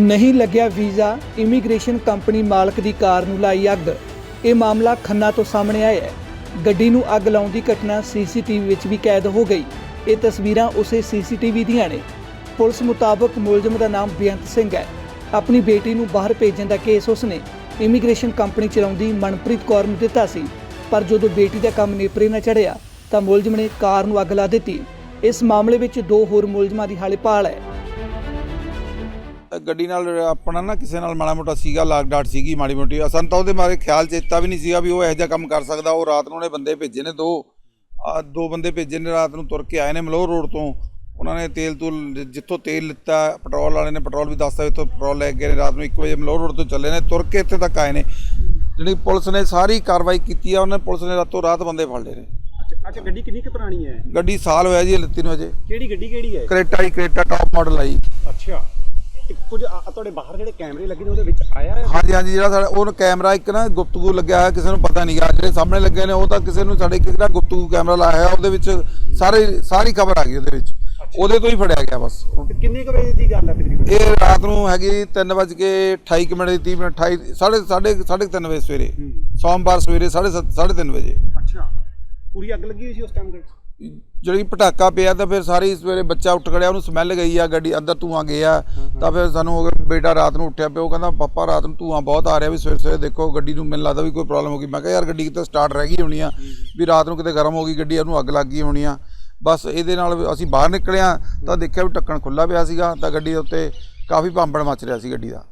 ਨਹੀਂ ਲੱਗਿਆ visa, immigration company ਮਾਲਕ ਦੀ ਕਾਰ ਨੂੰ ਲਾਈ ਅੱਗ। ਇਹ ਮਾਮਲਾ ਖੰਨਾ ਤੋਂ ਸਾਹਮਣੇ ਆਇਆ ਹੈ। ਗੱਡੀ ਨੂੰ ਅੱਗ ਲਾਉਣ ਦੀ ਘਟਨਾ ਸੀਸੀਟੀਵੀ ਵਿੱਚ ਵੀ ਕੈਦ ਹੋ ਗਈ। ਇਹ ਤਸਵੀਰਾਂ ਉਸੇ ਸੀਸੀਟੀਵੀ ਦੀਆਂ ਨੇ। ਪੁਲਿਸ ਮੁਤਾਬਕ ਮੁਲਜ਼ਮ ਦਾ ਨਾਮ ਬੇਅੰਤ ਸਿੰਘ ਹੈ। ਆਪਣੀ ਬੇਟੀ ਨੂੰ ਬਾਹਰ ਭੇਜਣ ਦਾ ਕੇਸ ਉਸਨੇ ਇਮੀਗ੍ਰੇਸ਼ਨ ਕੰਪਨੀ ਚਲਾਉਂਦੀ ਮਨਪ੍ਰੀਤ ਕੌਰ ਨੂੰ ਦਿੱਤਾ ਸੀ। ਪਰ ਜਦੋਂ ਬੇਟੀ ਦਾ ਕੰਮ ਨੇਪਰੇ ਨਾ ਚੜਿਆ ਤਾਂ ਮੁਲਜ਼ਮ ਨੇ ਕਾਰ ਨੂੰ ਅੱਗ ਲਾ ਦਿੱਤੀ। ਇਸ ਮਾਮਲੇ ਵਿੱਚ ਦੋ ਹੋਰ ਮੁਲਜ਼ਮਾਂ ਦੀ ਹਾਲੇ ਭਾਲ ਹੈ। ਗੱਡੀ ਨਾਲ ਆਪਣਾ ਨਾ ਕਿਸੇ ਨਾਲ ਮਾੜਾ ਮੋਟਾ ਸੀਗਾ ਲਾਗ ਡਾਟ ਸੀਗੀ ਮਾੜੀ ਮੋਟੀ। ਸਾਨੂੰ ਤਾਂ ਉਹਦੇ ਬਾਰੇ ਖਿਆਲ ਚੇਤਾ ਵੀ ਨਹੀਂ ਸੀਗਾ ਵੀ ਉਹ ਇਹੋ ਜਿਹਾ ਕੰਮ ਕਰ ਸਕਦਾ। ਉਹ ਰਾਤ ਨੂੰ ਉਹਨੇ ਬੰਦੇ ਭੇਜੇ ਨੇ ਦੋ। ਦੋ ਬੰਦੇ ਭੇਜੇ ਨੇ ਰਾਤ ਨੂੰ ਤੁਰ ਕੇ ਆਏ ਨੇ ਮਲੋਹ ਰੋਡ ਤੋਂ। ਉਹਨਾਂ ਨੇ ਤੇਲ ਤੂਲ ਜਿੱਥੋਂ ਤੇਲ ਲਿੱਤਾ ਪੈਟਰੋਲ ਵਾਲੇ ਨੇ ਪੈਟਰੋਲ ਵੀ ਦੱਸਤਾ ਇੱਥੋਂ ਪੈਟਰੋਲ ਲੈ ਕੇ ਗਏ ਨੇ। ਰਾਤ ਨੂੰ 1 ਵਜੇ ਮਲੋਹ ਰੋਡ ਤੋਂ ਚੱਲੇ ਨੇ ਤੁਰ ਕੇ ਇੱਥੇ ਤੱਕ ਆਏ ਨੇ। ਜਿਹੜੀ ਪੁਲਿਸ ਨੇ ਸਾਰੀ ਕਾਰਵਾਈ ਕੀਤੀ ਆ ਉਹਨੇ ਪੁਲਿਸ ਨੇ ਰਾਤੋਂ ਰਾਤ ਬੰਦੇ ਫੜ ਲਏ ਨੇ। ਅੱਛਾ ਅੱਛਾ ਗੱਡੀ ਕਿੰਨੀ ਕੁ ਪੁਰਾਣੀ ਹੈ? ਗੱਡੀ ਸਾਲ ਹੋਇਆ ਜੀ ਲਿੱਤੀ ਨੂੰ ਅਜੇ ਕਿਹੜੀ ਗੱਡੀ ਕਿਹੜੀ ਹੈ? ਕਰੇਟਾ ਹੀ ਕਰੇਟਾ ਟਾਪ ਮਾਡਲ ਆਈ ਕੁਝ ਆ- ਤੁਹਾਡੇ ਬਾਹਰ ਜਿਹੜੇ ਕੈਮਰੇ ਲੱਗੇ ਨੇ ਉਹਦੇ ਵਿੱਚ ਆਇਆ ਹੈ? ਹਾਂਜੀ ਹਾਂਜੀ ਜਿਹੜਾ ਸਾਡਾ ਉਹ ਕੈਮਰਾ ਇੱਕ ਨਾ ਗੁਪਤਗੂ ਲੱਗਿਆ ਹੋਇਆ ਕਿਸੇ ਨੂੰ ਪਤਾ ਨਹੀਂਗਾ ਜਿਹੜੇ ਸਾਹਮਣੇ ਲੱਗੇ ਨੇ ਉਹ ਤਾਂ ਕਿਸੇ ਨੂੰ ਸਾਡੇ ਇੱਕ ਜਿਹੜਾ ਗੁਪਤਗੂ ਕੈਮਰਾ ਲਾਇਆ ਹੋਇਆ ਉਹਦੇ ਵਿੱਚ ਸਾਰੇ ਸਾਰੀ ਖਬਰ ਆ ਗਈ ਉਹਦੇ ਵਿੱਚ। ਉਹਦੇ ਤੋਂ ਹੀ ਫੜਿਆ ਗਿਆ ਬਸ। ਤੇ ਕਿੰਨੇ ਕੁ ਵਜੇ ਦੀ ਗੱਲ ਹੈ ਤਕਰੀਬਨ? ਇਹ ਰਾਤ ਨੂੰ ਹੈਗੀ 3:28 ਕੁ ਮਿੰਟ ਦੀ 30 ਮਿੰਟ 28 ਸਾਢੇ ਸਾਢੇ ਸਾਢੇ ਕੁ ਤਿੰਨ ਵਜੇ ਸਵੇਰੇ। ਹੂੰ। ਸੋਮਵਾਰ ਸਵੇਰੇ 3:30 ਤਿੰਨ ਵਜੇ। ਅੱਛਾ। ਪੂਰੀ ਅੱਗ ਲੱਗੀ ਹੋਈ ਸੀ ਉਸ ਟਾਈਮ ਜਿਹੜੀ ਪਟਾਕਾ ਪਿਆ ਤਾਂ ਫਿਰ ਸਾਰੀ ਸਵੇਰੇ ਬੱਚਾ ਉੱਠ ਖੜਿਆ, ਉਹਨੂੰ ਸਮੈਲ ਗਈ ਆ, ਗੱਡੀ ਅੰਦਰ ਧੂਆਂ ਗਿਆ। ਤਾਂ ਫਿਰ ਸਾਨੂੰ ਹੋ ਗਿਆ ਬੇਟਾ ਰਾਤ ਨੂੰ ਉੱਠਿਆ ਪਿਆ, ਉਹ ਕਹਿੰਦਾ, ਪਾਪਾ, ਰਾਤ ਨੂੰ ਧੂਆਂ ਬਹੁਤ ਆ ਰਿਹਾ ਵੀ ਸਵੇਰੇ ਸਵੇਰੇ ਦੇਖੋ, ਗੱਡੀ ਨੂੰ ਮੈਨੂੰ ਲੱਗਦਾ ਵੀ ਕੋਈ ਪ੍ਰੋਬਲਮ ਹੋ ਗਈ। ਮੈਂ ਕਿਹਾ, ਯਾਰ ਗੱਡੀ ਕਿਤੇ ਸਟਾਰਟ ਰਹਿ ਗਈ ਹੋਣੀ ਆ, ਵੀ ਰਾਤ ਨੂੰ ਕਿਤੇ ਗਰਮ ਹੋ ਗਈ ਗੱਡੀ, ਉਹਨੂੰ ਅੱਗ ਲੱਗ ਗਈ ਹੋਣੀ ਆ। ਬਸ ਇਹਦੇ ਨਾਲ ਅਸੀਂ ਬਾਹਰ ਨਿਕਲਿਆ ਤਾਂ ਦੇਖਿਆ ਵੀ ਢੱਕਣ ਖੁੱਲਾ ਪਿਆ ਸੀਗਾ, ਤਾਂ ਗੱਡੀ ਦੇ ਉੱਤੇ ਕਾਫੀ ਭਾਂਬੜ ਮੱਚ ਰਿਹਾ ਸੀ ਗੱਡੀ ਦਾ।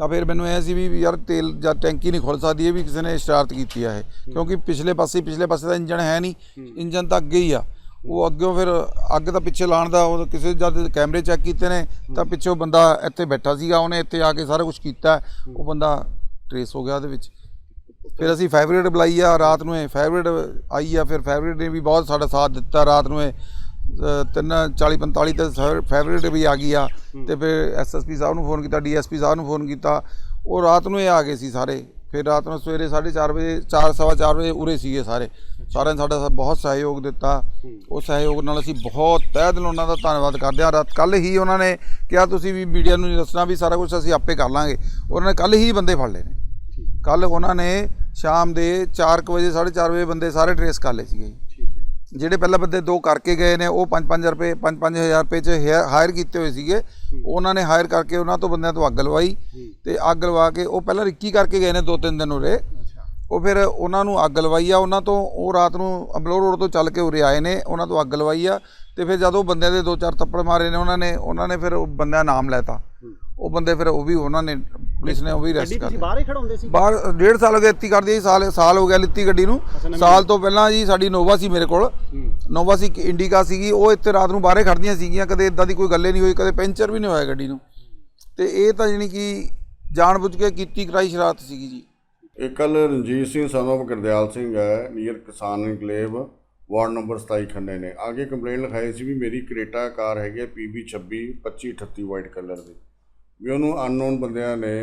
ਤਾਂ ਫਿਰ ਮੈਨੂੰ ਇਹ ਸੀ ਵੀ ਯਾਰ ਤੇਲ ਜਾਂ ਟੈਂਕੀ ਨਹੀਂ ਖੁੱਲ ਸਕਦੀ ਇਹ ਵੀ ਕਿਸੇ ਨੇ ਸ਼ਰਾਰਤ ਕੀਤੀ ਆ ਇਹ। ਕਿਉਂਕਿ ਪਿਛਲੇ ਪਾਸੇ ਪਿਛਲੇ ਪਾਸੇ ਦਾ ਇੰਜਨ ਹੈ ਨਹੀਂ ਇੰਜਨ ਤਾਂ ਅੱਗੇ ਹੀ ਆ। ਉਹ ਅੱਗਿਓਂ ਫਿਰ ਅੱਗ ਤਾਂ ਪਿੱਛੇ ਲਾਣ ਦਾ ਉਹ ਕਿਸੇ ਜਦ ਕੈਮਰੇ ਚੈੱਕ ਕੀਤੇ ਨੇ ਤਾਂ ਪਿੱਛੋਂ ਬੰਦਾ ਇੱਥੇ ਬੈਠਾ ਸੀਗਾ ਉਹਨੇ ਇੱਥੇ ਆ ਕੇ ਸਾਰਾ ਕੁਝ ਕੀਤਾ। ਉਹ ਬੰਦਾ ਟਰੇਸ ਹੋ ਗਿਆ ਉਹਦੇ ਵਿੱਚ। ਫਿਰ ਅਸੀਂ ਫਾਇਰ ਬੁਲਾਈ ਆ ਰਾਤ ਨੂੰ ਇਹ ਫਾਇਰ ਆਈ ਆ ਫਿਰ ਫਾਇਰ ਨੇ ਵੀ ਬਹੁਤ ਸਾਡਾ ਸਾਥ ਦਿੱਤਾ ਰਾਤ ਨੂੰ ਇਹ ਤਿੰਨ 40 45 ਤੇ ਫਾਇਰ ਵੀ ਆ ਗਈ ਆ। ਤੇ ਫਿਰ ਐਸਐਸਪੀ ਸਾਹਿਬ ਨੂੰ ਫੋਨ ਕੀਤਾ ਡੀਐਸਪੀ ਸਾਹਿਬ ਨੂੰ ਫੋਨ ਕੀਤਾ। ਉਹ ਰਾਤ ਨੂੰ ਇਹ ਆ ਗਏ ਸੀ ਸਾਰੇ। ਫਿਰ ਰਾਤ ਨੂੰ ਸਵੇਰੇ 4:30 ਵਜੇ 4 ਸਵਾ ਚਾਰ ਵਜੇ ਉਰੇ ਸੀਗੇ ਸਾਰੇ। ਸਾਰਿਆਂ ਨੇ ਸਾਡਾ ਬਹੁਤ ਸਹਿਯੋਗ ਦਿੱਤਾ। ਉਹ ਸਹਿਯੋਗ ਨਾਲ ਅਸੀਂ ਬਹੁਤ ਤਹਿ ਦਿਲੋਂ ਉਹਨਾਂ ਦਾ ਧੰਨਵਾਦ ਕਰਦੇ ਹਾਂ। ਰਾਤ ਕੱਲ ਹੀ ਉਹਨਾਂ ਨੇ ਕਿਹਾ ਤੁਸੀਂ ਵੀ ਮੀਡੀਆ ਨੂੰ ਦੱਸਣਾ ਵੀ ਸਾਰਾ ਕੁਝ ਅਸੀਂ ਆਪੇ ਕਰ ਲਾਂਗੇ। ਉਹਨਾਂ ਨੇ ਕੱਲ ਹੀ ਬੰਦੇ ਫੜ ਲਏ ਨੇ। ਕੱਲ ਉਹਨਾਂ ਨੇ ਸ਼ਾਮ ਦੇ 4 ਵਜੇ 4:30 ਵਜੇ ਬੰਦੇ ਸਾਰੇ ਟਰੇਸ ਕਰ ਲਏ ਸੀਗੇ ਜਿਹੜੇ ਪਹਿਲਾਂ ਬੰਦੇ ਦੋ ਕਰਕੇ ਗਏ ਨੇ ਉਹ 5-5 ਰੁਪਏ 5-5000 ਰੁਪਏ ਚ ਹਾਇਰ ਕੀਤੇ ਹੋਏ ਸੀਗੇ। ਉਹਨਾਂ ਨੇ ਹਾਇਰ ਕਰਕੇ ਉਹਨਾਂ ਤੋਂ ਬੰਦਿਆਂ ਤੋਂ ਅੱਗ ਲਵਾਈ ਤੇ ਅੱਗ ਲਵਾ ਕੇ ਉਹ ਪਹਿਲਾਂ ਰਿੱਕੀ ਕਰਕੇ ਗਏ ਨੇ ਦੋ ਤਿੰਨ ਦਿਨ ਉਰੇ। ਉਹ ਫਿਰ ਉਹਨਾਂ ਨੂੰ ਅੱਗ ਲਵਾਈ ਆ ਉਹਨਾਂ ਤੋਂ ਉਹ ਰਾਤ ਨੂੰ ਅਬਲੋਰ ਰੋਡ ਤੋਂ ਚੱਲ ਕੇ ਉਰੇ ਆਏ ਨੇ ਉਹਨਾਂ ਤੋਂ ਅੱਗ ਲਵਾਈ ਆ ਤੇ ਫਿਰ ਜਦੋਂ ਬੰਦਿਆਂ ਦੇ ਦੋ ਚਾਰ ਥੱਪੜ ਮਾਰੇ ਨੇ ਉਹਨਾਂ ਨੇ ਉਹਨਾਂ ਨੇ ਫਿਰ ਉਹ ਬੰਦਿਆਂ ਦਾ ਨਾਮ ਲੈਤਾ। ਉਹ ਬੰਦੇ ਫਿਰ ਉਹ ਵੀ ਉਹਨਾਂ ਨੇ ਪੁਲਿਸ ਨੇ ਉਹ ਵੀ ਅਰੈਸਟ ਗੱਡੀ ਕਰ ਤੁਸੀਂ ਲਿਆ। ਬਾਹਰ ਹੀ ਖੜਾਉਂਦੇ ਸੀ? ਬਾਹਰ ਡੇਢ ਸਾਲ ਹੋ ਗਿਆ ਲਿੱਤੀ ਕਰਦੀ ਸੀ ਸਾਲ ਸਾਲ ਹੋ ਗਿਆ ਲਿੱਤੀ ਗੱਡੀ ਨੂੰ। ਸਾਲ ਤੋਂ ਪਹਿਲਾਂ ਜੀ ਸਾਡੀ ਨੋਵਾ ਸੀ ਮੇਰੇ ਕੋਲ। ਨੋਵਾ ਸੀ ਇੱਕ ਇੰਡੀਕਾ ਸੀਗੀ ਉਹ ਇੱਥੇ ਰਾਤ ਨੂੰ ਬਾਹਰੇ ਖੜਦੀਆਂ ਸੀਗੀਆਂ ਕਦੇ ਇਦਾਂ ਦੀ ਕੋਈ ਗੱਲੇ ਨਹੀਂ ਹੋਈ ਕਦੇ ਪੈਂਚਰ ਵੀ ਨਹੀਂ ਹੋਇਆ ਗੱਡੀ ਨੂੰ। ਤੇ ਇਹ ਤਾਂ ਜਾਣੀ ਕਿ ਜਾਣਬੁੱਝ ਕੇ ਕੀਤੀ ਕਰਾਈ ਸ਼ਰਾਰਤ ਸੀਗੀ ਜੀ। ਇਹ ਕੱਲ ਰਣਜੀਤ ਸਿੰਘ ਸਨੋਫ ਗੁਰਦਿਆਲ ਸਿੰਘ ਹੈ ਨੀਅਰ ਕਿਸਾਨ ਇਨਕਲੇਵ ਵਾਰਡ ਨੰਬਰ 27 ਖੰਨੇ ਨੇ। ਆਗੇ ਕੰਪਲੇਂਟ ਲਿਖਾਈ ਸੀ ਵੀ ਮੇਰੀ ਕ੍ਰੇਟਾ ਕਾਰ ਹੈਗੀ PB 26 2538 ਵਾਈਟ ਕਲਰ ਦੀ। ਵੀ ਉਹਨੂੰ ਅਨਨੋਨ ਬੰਦਿਆਂ ਨੇ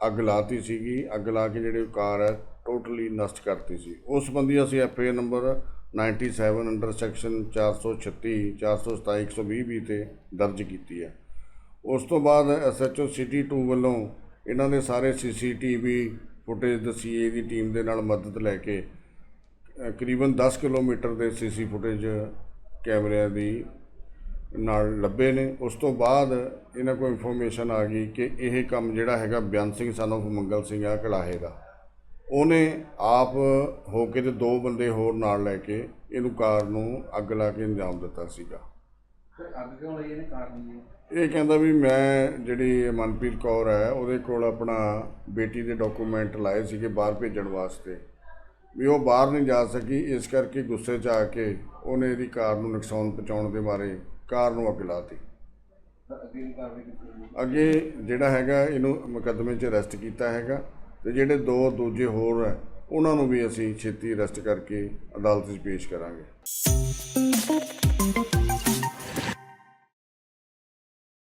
ਅੱਗ ਲਾਤੀ ਸੀਗੀ ਅੱਗ ਲਾ ਕੇ ਜਿਹੜੀ ਕਾਰ ਹੈ ਟੋਟਲੀ ਨਸ਼ਟ ਕਰਤੀ ਸੀ। ਉਸ ਸੰਬੰਧੀ ਅਸੀਂ ਐਫਏ ਨੰਬਰ 97 ਅੰਡਰ ਸੈਕਸ਼ਨ 436 427 120 ਵੀ ਤੇ ਦਰਜ ਕੀਤੀ ਹੈ। ਉਸ ਤੋਂ ਬਾਅਦ ਐਸਐਚਓ ਸਿਟੀ 2 ਵੱਲੋਂ ਇਹਨਾਂ ਦੇ ਸਾਰੇ ਸੀਸੀਟੀਵੀ ਫੁਟੇਜ ਦਸੀਏ ਦੀ ਟੀਮ ਦੇ ਨਾਲ ਮਦਦ ਲੈ ਕੇ ਅ, ਕਰੀਬਨ 10 ਕਿਲੋਮੀਟਰ ਦੇ ਸੀਸੀ ਫੁਟੇਜ ਕੈਮਰਿਆਂ ਦੀ ਨਾਲ ਲੱਭੇ ਨੇ। ਉਸ ਤੋਂ ਬਾਅਦ ਇਹਨਾਂ ਕੋਲ ਇਨਫੋਰਮੇਸ਼ਨ ਆ ਗਈ ਕਿ ਇਹ ਕੰਮ ਜਿਹੜਾ ਹੈਗਾ ਬਿਆਨ ਸਿੰਘ son of ਮੰਗਲ ਸਿੰਘ ਆ ਕਲਾਹੇ ਦਾ। ਉਹਨੇ ਆਪ ਹੋ ਕੇ ਤੇ ਦੋ ਬੰਦੇ ਹੋਰ ਨਾਲ ਲੈ ਕੇ ਇਹਨੂੰ ਕਾਰ ਨੂੰ ਅੱਗ ਲਾ ਕੇ ਅੰਜਾਮ ਦਿੱਤਾ ਸੀਗਾ। ਇਹ ਕਹਿੰਦਾ ਵੀ ਮੈਂ ਜਿਹੜੀ ਮਨਪ੍ਰੀਤ ਕੌਰ ਹੈ ਉਹਦੇ ਕੋਲ ਆਪਣਾ ਬੇਟੀ ਦੇ ਡਾਕੂਮੈਂਟ ਲਾਏ ਸੀਗੇ ਬਾਹਰ ਭੇਜਣ ਵਾਸਤੇ। ਵੀ ਉਹ ਬਾਹਰ ਨਹੀਂ ਜਾ ਸਕੀ ਇਸ ਕਰਕੇ ਗੁੱਸੇ 'ਚ ਆ ਕੇ ਉਹਨੇ ਇਹਦੀ ਕਾਰ ਨੂੰ ਨੁਕਸਾਨ ਪਹੁੰਚਾਉਣ ਦੇ ਮਾਰੇ ਕਾਰ ਨੂੰ ਅੱਗ ਲਾਤੀ। ਅੱਗੇ ਜਿਹੜਾ ਹੈਗਾ ਇਹਨੂੰ ਮੁਕੱਦਮੇ 'ਚ ਅਰੈਸਟ ਕੀਤਾ ਹੈਗਾ ਤੇ ਜਿਹੜੇ ਦੋ ਦੂਜੇ ਹੋਰ ਹੈ ਉਹਨਾਂ ਨੂੰ ਵੀ ਅਸੀਂ ਛੇਤੀ ਅਰੈਸਟ ਕਰਕੇ ਅਦਾਲਤ 'ਚ ਪੇਸ਼ ਕਰਾਂਗੇ।